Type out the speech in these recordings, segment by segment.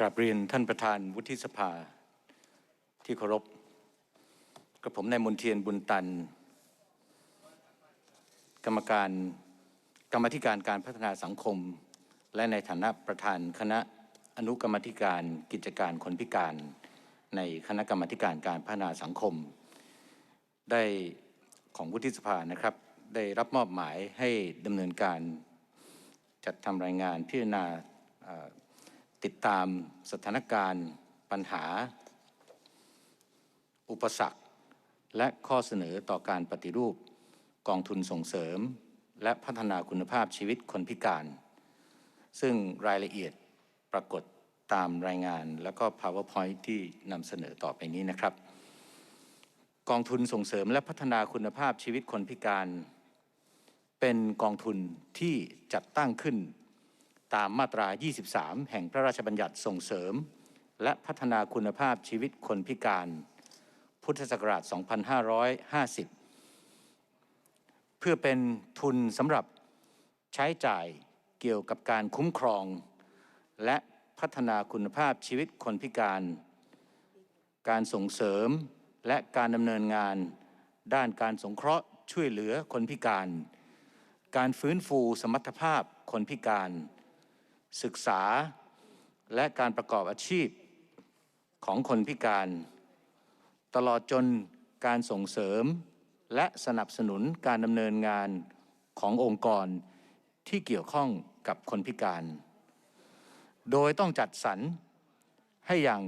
กราบเรียนท่านประธานวุฒิสภาที่เคารพกับผมนายมนเทียนบุญตัน กรรมการกรรมธิการการพัฒนาสังคม และในฐานะประธานคณะอนุกรรมธิการกิจการคนพิการ ในคณะกรรมธิการการพัฒนาสังคม ได้ของวุฒิสภานะครับ ได้รับมอบหมายให้ดำเนินการจัดทำรายงานพิจารณา ติดตามสถานการณ์ปัญหา อุปสรรค และข้อเสนอต่อการปฏิรูปกองทุนส่งเสริม และพัฒนาคุณภาพชีวิตคนพิการ ซึ่งรายละเอียดปรากฏตามรายงานแล้วก็ PowerPoint ที่นำเสนอต่อไปนี้นะครับ กองทุนส่งเสริมและพัฒนาคุณภาพชีวิตคนพิการ เป็นกองทุนที่จัดตั้งขึ้น ตามมาตรา 23 แห่งพระราชบัญญัติส่งเสริม และพัฒนาคุณภาพชีวิตคนพิการ พุทธศักราช 2550 เพื่อเป็นทุนสำหรับใช้จ่ายเกี่ยวกับการคุ้มครอง และพัฒนาคุณภาพชีวิตคนพิการ การส่งเสริมและการดำเนินงาน ด้านการสงเคราะห์ช่วยเหลือคนพิการ การฟื้นฟูสมรรถภาพคนพิการ ศึกษาและการประกอบอาชีพของคนพิการ ตลอดจนการส่งเสริมและสนับสนุนการดำเนินงานขององค์กรที่เกี่ยวข้องกับคนพิการ โดยต้องจัดสรรให้อย่าง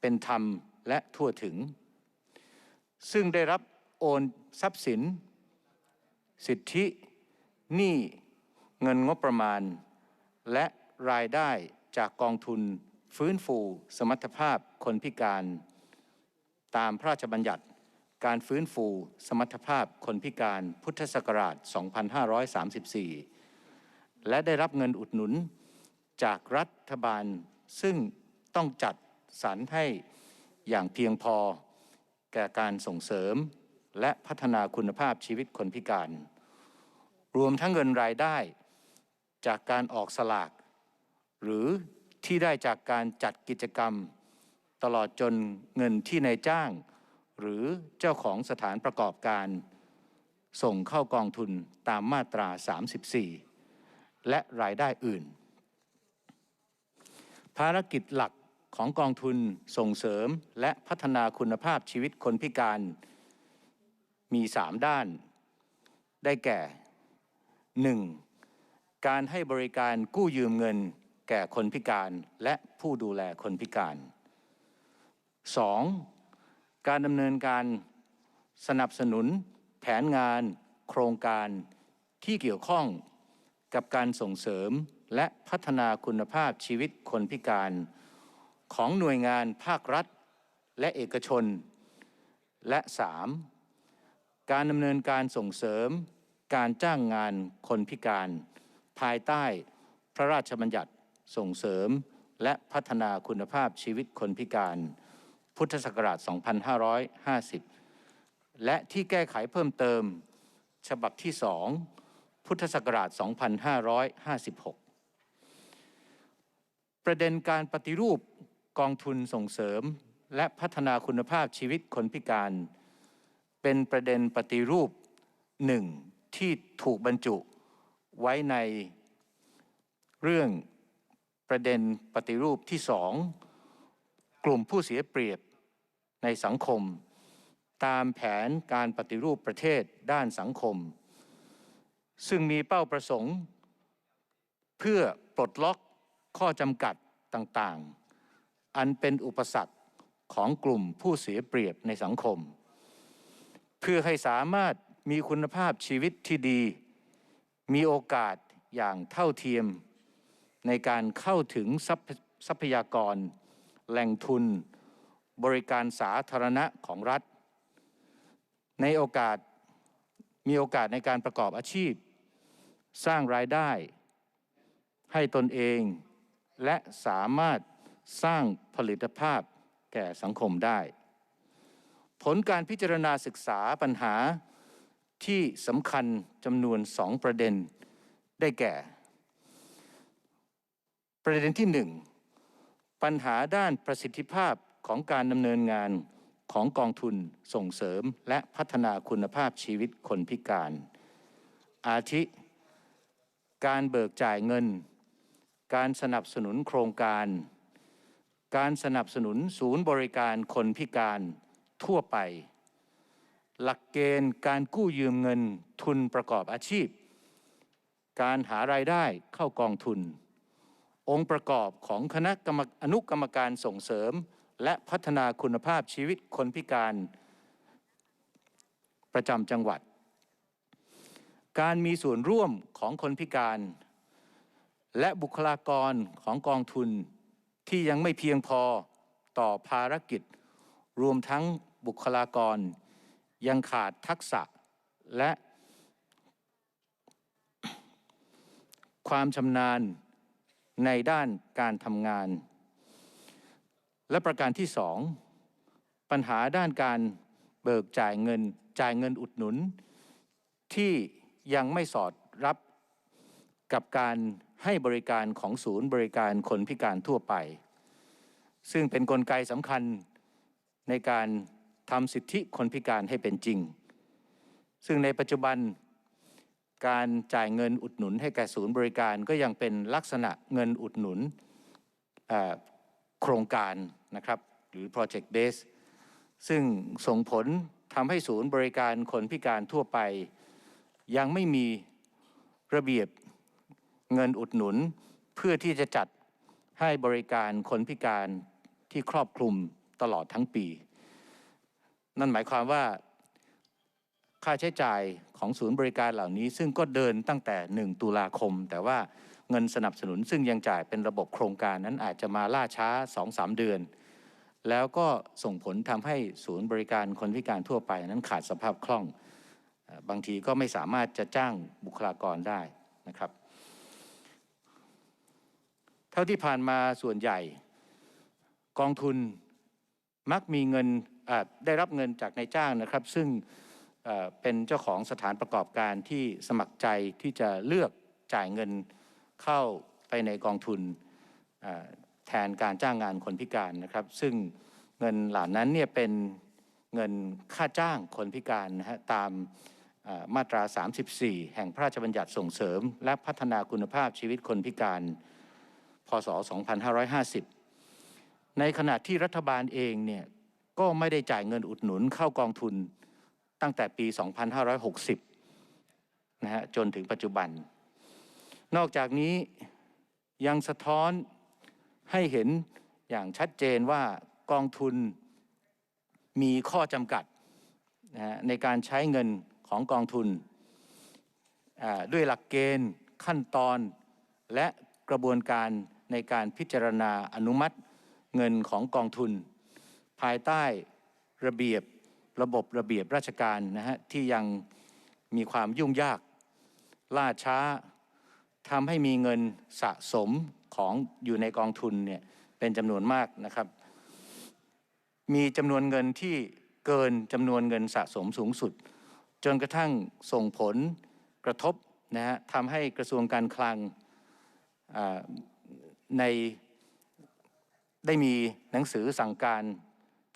เป็นธรรมและทั่วถึง ซึ่งได้รับโอนทรัพย์สิน สิทธิ หนี้ เงินงบประมาณ และ รายได้จากกองทุนฟื้นฟูสมรรถภาพคนพิการ ตามพระราชบัญญัติการฟื้นฟูสมรรถภาพคนพิการพุทธศักราช 2534 และได้รับเงินอุดหนุนจากรัฐบาลซึ่งต้องจัดสรรให้อย่างเพียงพอ แก่การส่งเสริมและพัฒนาคุณภาพชีวิตคนพิการ รวมทั้งเงินรายได้จากการออกสลาก หรือที่ได้จากการจัดกิจกรรม ตลอดจนเงินที่นายจ้าง หรือเจ้าของสถานประกอบการ ส่งเข้ากองทุนตามมาตรา 34 และรายได้อื่น ภารกิจหลักของกองทุนส่งเสริมและพัฒนาคุณภาพชีวิตคนพิการมี3ด้าน ได้แก่ 1. การให้บริการกู้ยืมเงิน แก่คนพิการและผู้ดูแลคนพิการ 2. การดำเนินการสนับสนุนแผนงาน โครงการที่เกี่ยวข้องกับการส่งเสริมและพัฒนาคุณภาพชีวิตคนพิการ ของหน่วยงานภาครัฐ และเอกชน และ 3. การดำเนินการส่งเสริมการจ้างงานคนพิการ ภายใต้พระราชบัญญัติ ส่งเสริมและพัฒนาคุณภาพชีวิตคนพิการ พุทธศักราช 2550 และที่แก้ไขเพิ่มเติม ฉบับที่ 2 พุทธศักราช 2556 ประเด็นการปฏิรูปกองทุนส่งเสริมและพัฒนาคุณภาพชีวิตคนพิการ เป็นประเด็นปฏิรูปหนึ่งที่ถูกบรรจุไว้ในเรื่อง ประเด็นปฏิรูปที่สองกลุ่มผู้เสียเปรียบในสังคม ตามแผนการปฏิรูปประเทศด้านสังคม ซึ่งมีเป้าประสงค์ เพื่อปลดล็อกข้อจำกัดต่างๆ อันเป็นอุปสรรคของกลุ่มผู้เสียเปรียบในสังคม เพื่อให้สามารถมีคุณภาพชีวิตที่ดี มีโอกาสอย่างเท่าเทียม ในการเข้าถึงทรัพยากร แหล่งทุน บริการสาธารณะของรัฐ ในโอกาสมีโอกาสในการประกอบอาชีพ สร้างรายได้ ให้ตนเอง และสามารถสร้างผลิตภาพแก่สังคมได้ ผลการพิจารณาศึกษาปัญหาที่สำคัญจำนวนสองประเด็นได้แก่ ประเด็นที่หนึ่งปัญหาด้านประสิทธิภาพของการดำเนินงานของกองทุนส่งเสริมและพัฒนาคุณภาพชีวิตคนพิการ อาทิ การเบิกจ่ายเงิน การสนับสนุนโครงการ การสนับสนุนศูนย์บริการคนพิการทั่วไป หลักเกณฑ์การกู้ยืมเงินทุนประกอบอาชีพ การหารายได้เข้ากองทุน องค์ประกอบของคณะกรรมอนุกรรมการส่งเสริม และพัฒนาคุณภาพชีวิตคนพิการประจำจังหวัด การมีส่วนร่วมของคนพิการ และบุคลากรของกองทุนที่ยังไม่เพียงพอต่อภารกิจ รวมทั้งบุคลากร ยังขาดทักษะและความชำนาญ ในด้านการทำงาน และประการที่สองปัญหาด้านการเบิกจ่ายเงินจ่ายเงินอุดหนุน ที่ยังไม่สอดรับกับการให้บริการของศูนย์บริการคนพิการทั่วไป ซึ่งเป็นนกลไกสำคัญในการทำสิทธิคนพิการให้เป็นจริง ซึ่งในปัจจุบัน การจ่ายเงินอุดหนุนให้แก่ศูนย์บริการก็ยังเป็นลักษณะเงินอุดหนุนโครงการนะครับหรือ project base ซึ่งส่งผลทำให้ศูนย์บริการคนพิการทั่วไป ยังไม่มีระเบียบเงินอุดหนุนเพื่อที่จะจัดให้บริการคนพิการที่ครอบคลุมตลอดทั้งปี นั่นหมายความว่า ค่าใช้จ่ายของศูนย์บริการเหล่านี้ ซึ่งก็เดินตั้งแต่ 1 ตุลาคม แต่ว่าเงินสนับสนุนซึ่งยังจ่ายเป็นระบบโครงการนั้นอาจจะมาล่าช้า 2-3 เดือน แล้วก็ส่งผลทำให้ศูนย์บริการคนพิการทั่วไปนั้นขาดสภาพคล่อง บางทีก็ไม่สามารถจะจ้างบุคลากรได้นะครับ เท่าที่ผ่านมาส่วนใหญ่กองทุนมักมีเงินได้รับเงินจากนายจ้างนะครับ ซึ่ง เป็นเจ้าของสถานประกอบการที่สมัครใจที่จะเลือกจ่ายเงินเข้าไปในกองทุนแทนการจ้างงานคนพิการนะครับ ซึ่งเงินเหล่านั้นเนี่ยเป็นเงินค่าจ้างคนพิการนะฮะตามมาตรา 34 แห่งพระราชบัญญัติส่งเสริม และพัฒนาคุณภาพชีวิตคนพิการ พศ 2550 ในขณะที่รัฐบาลเองเนี่ยก็ไม่ได้จ่ายเงินอุดหนุนเข้ากองทุน ตั้งแต่ปี 2560 นะฮะจนถึงปัจจุบัน นอกจากนี้ยังสะท้อนให้เห็นอย่างชัดเจนว่ากองทุนมีข้อจำกัดนะในการใช้เงินของกองทุน ด้วยหลักเกณฑ์ขั้นตอนและกระบวนการในการพิจารณาอนุมัติเงินของกองทุน ภายใต้ระเบียบ ระบบระเบียบราชการนะฮะที่ยังมีความยุ่งยากล่าช้าทำให้มีเงินสะสมของอยู่ในกองทุนเนี่ยเป็นจำนวนมากนะครับ มีจำนวนเงินที่เกินจำนวนเงินสะสมสูงสุด จนกระทั่งส่งผลกระทบนะฮะทำให้กระทรวงการคลังในได้มีหนังสือสั่งการ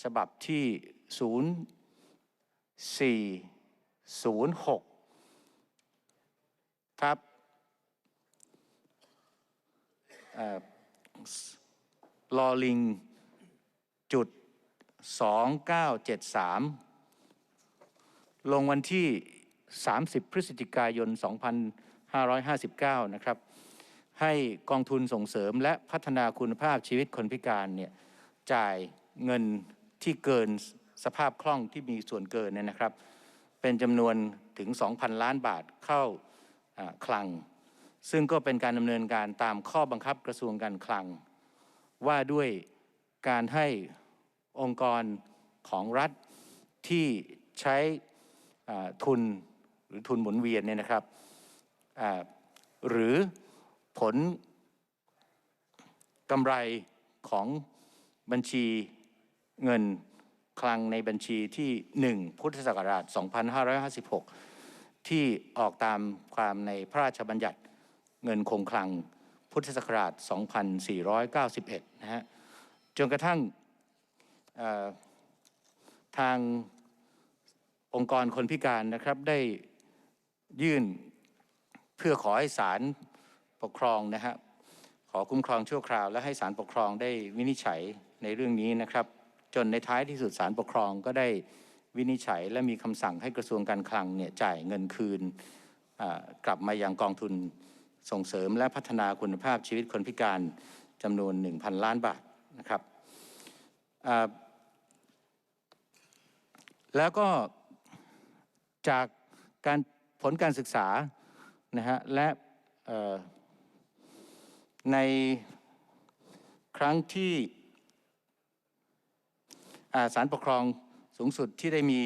ฉบับที่ 406 ครับลอลิงจุด 2973 ลงวันที่ 30 พฤศจิกายน 2559 นะครับ ให้กองทุนส่งเสริมและพัฒนาคุณภาพชีวิตคนพิการเนี่ยจ่ายเงินที่เกิน สภาพคล่องที่มีส่วนเกินเนี่ยนะครับ เป็นจำนวนถึง 2,000 ล้านบาทเข้าคลัง ซึ่งก็เป็นการดำเนินการตามข้อบังคับกระทรวงการคลัง ว่าด้วยการให้องค์กรของรัฐที่ใช้ทุนหรือทุนหมุนเวียนเนี่ยนะครับหรือผลกำไรของบัญชีเงิน คลังในบัญชีที่ 1 พุทธศักราช 2556 ที่ออกตามความในพระราชบัญญัติเงินคงคลังพุทธศักราช 2491 นะฮะ จนกระทั่งทางองค์กรคนพิการนะครับได้ยื่นเพื่อขอให้ศาลปกครองนะฮะขอคุ้มครองชั่วคราว และให้ศาลปกครองได้วินิจฉัยในเรื่องนี้นะครับ จนในท้ายที่สุดศาลปกครองก็ได้วินิจฉัยและมีคำสั่งให้กระทรวงการคลังเนี่ยจ่ายเงินคืนกลับมายังกองทุนส่งเสริมและพัฒนาคุณภาพชีวิตคนพิการจำนวน 1,000 ล้านบาทนะครับแล้วก็จากการผลการศึกษานะฮะและในครั้งที่ ศาลปกครองสูงสุดที่ได้มี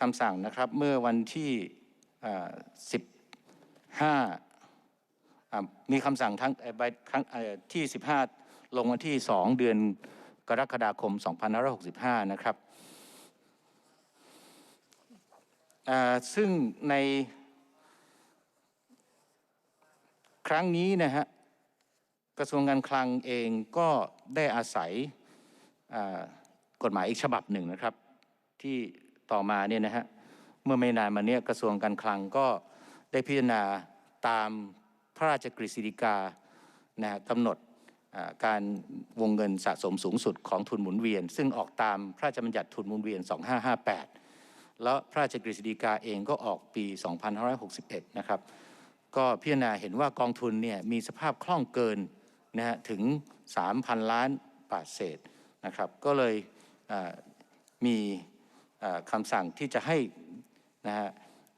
คำสั่งนะครับเมื่อวันที่ 15 มีคำสั่งทั้งที่ 15 ลงวันที่ 2 เดือนกรกฎาคม 2565 นะครับซึ่งในครั้งนี้นะฮะกระทรวงการคลังเองก็ได้อาศัย กฎหมายอีกฉบับหนึ่งนะครับ ที่ต่อมาเนี่ยนะฮะเมื่อไม่นานมาเนี้ยกระทรวงการคลังก็ได้พิจารณาตามพระราชกฤษฎีกานะฮะกำหนดการวงเงินสะสมสูงสุดของทุนหมุนเวียน ซึ่งออกตามพระราชบัญญัติทุนหมุนเวียน 2558 แล้วพระราชกฤษฎีกาเองก็ออกปี 2561 นะครับ ก็พิจารณาเห็นว่ากองทุนเนี่ยมีสภาพคล่องเกินนะฮะถึง 3,000 ล้านบาทเศษ นะครับ ก็เลยมีคำสั่งที่จะให้นะฮะ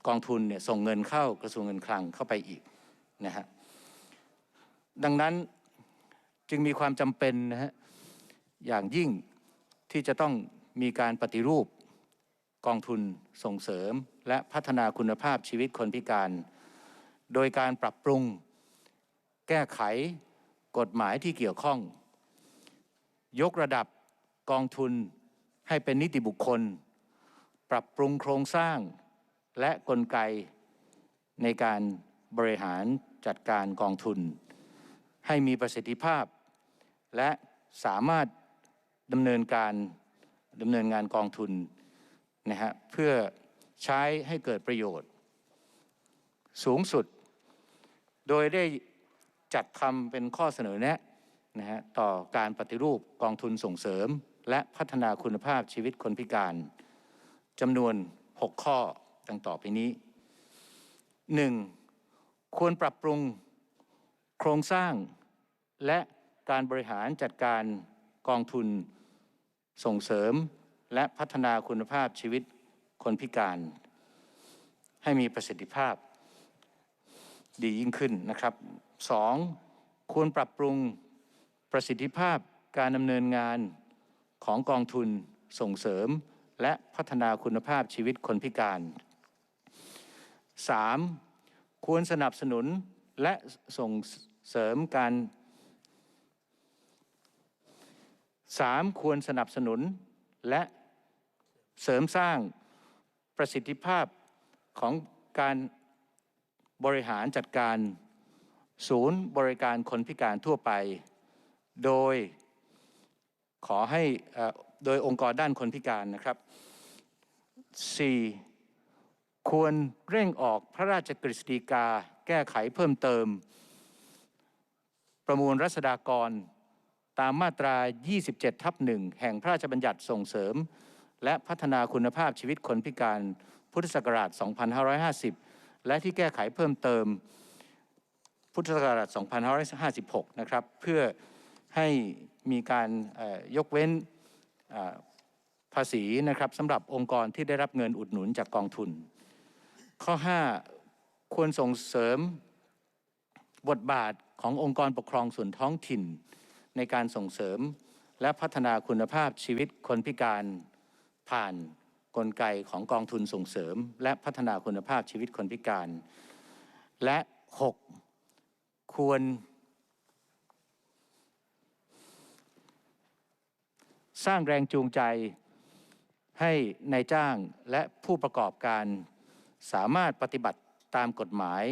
กองทุนเนี่ยส่งเงินเข้ากระทรวงเงินคลังเข้าไปอีกนะฮะดังนั้นจึงมีความจำเป็นนะฮะอย่างยิ่งที่จะต้องมีการปฏิรูปกองทุนส่งเสริมและพัฒนาคุณภาพชีวิตคนพิการ โดยการปรับปรุงแก้ไขกฎหมายที่เกี่ยวข้อง ยกระดับ กองทุนให้เป็นนิติบุคคล ปรับปรุงโครงสร้างและกลไกในการบริหารจัดการกองทุน ให้มีประสิทธิภาพ และสามารถดำเนินการดำเนินงานกองทุนนะฮะเพื่อใช้ให้เกิดประโยชน์ สูงสุด โดยได้จัดทำเป็นข้อเสนอแนะนะฮะต่อการปฏิรูปกองทุนส่งเสริม และพัฒนาคุณภาพชีวิตคนพิการจำนวน 6 ข้อดังต่อไปนี้ 1. ควรปรับปรุงโครงสร้าง และการบริหารจัดการกองทุน ส่งเสริมและพัฒนาคุณภาพชีวิตคนพิการ ให้มีประสิทธิภาพดียิ่งขึ้นนะครับ 2. ควรปรับปรุงประสิทธิภาพการดำเนินงาน ของกองทุนส่งเสริม และพัฒนาคุณภาพชีวิตคนพิการ 3. ควรสนับสนุนและส่งเสริมการ 3. ควรสนับสนุนและเสริมสร้างประสิทธิภาพของการบริหารจัดการ ศูนย์บริการคนพิการทั่วไป โดย ขอให้โดยองค์กรด้านคนพิการนะครับ 4. ควรเร่งออกพระราชกฤษฎีกา แก้ไขเพิ่มเติม ประมวลรัษฎากร ตามมาตรา 27 ทับหนึ่งแห่งพระราชบัญญัติส่งเสริม และพัฒนาคุณภาพชีวิตคนพิการพุทธศักราช 2550 และที่แก้ไขเพิ่มเติม พุทธศักราช 2556 นะครับ เพื่อให้ มีการยกเว้นภาษีนะครับสำหรับองค์กรที่ได้รับเงินอุดหนุนจากกองทุน ข้อ 5 ควรส่งเสริมบทบาทขององค์กรปกครองส่วนท้องถิ่น ในการส่งเสริมและพัฒนาคุณภาพชีวิตคนพิการผ่านกลไกของกองทุนส่งเสริม และพัฒนาคุณภาพชีวิตคนพิการ และ 6 ควร สร้างแรงจูงใจให้ในายจ้างและผู้ประกอบการสามารถปฏิบัติตามกฎหมาย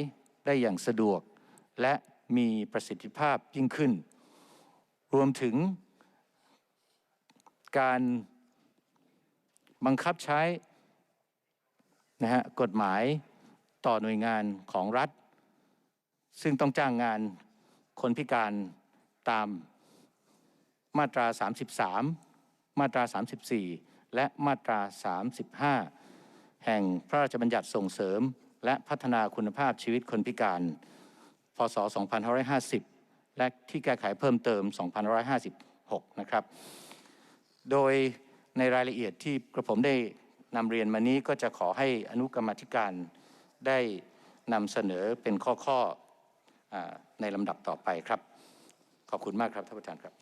ได้อย่างสะดวก และมีประสิทธิภาพยิ่งขึ้น รวมถึงการบังคับใช้นะฮะกฎหมายต่อหน่วยงานของรัฐ ซึ่งต้องจ้างงานคนพิการตามมาตรา 33 มาตรา 34 และมาตรา 35 แห่งพระราชบัญญัติส่งเสริม และพัฒนาคุณภาพชีวิตคนพิการ พศ 2550 และที่แก้ไขเพิ่มเติม 2556 นะครับ โดยในรายละเอียดที่กระผมได้นำเรียนมานี้ก็จะขอให้อนุกรรมธิการได้นำเสนอเป็นข้อๆอในลำดับต่อไปครับ ขอบคุณมากครับท่านประธานครับ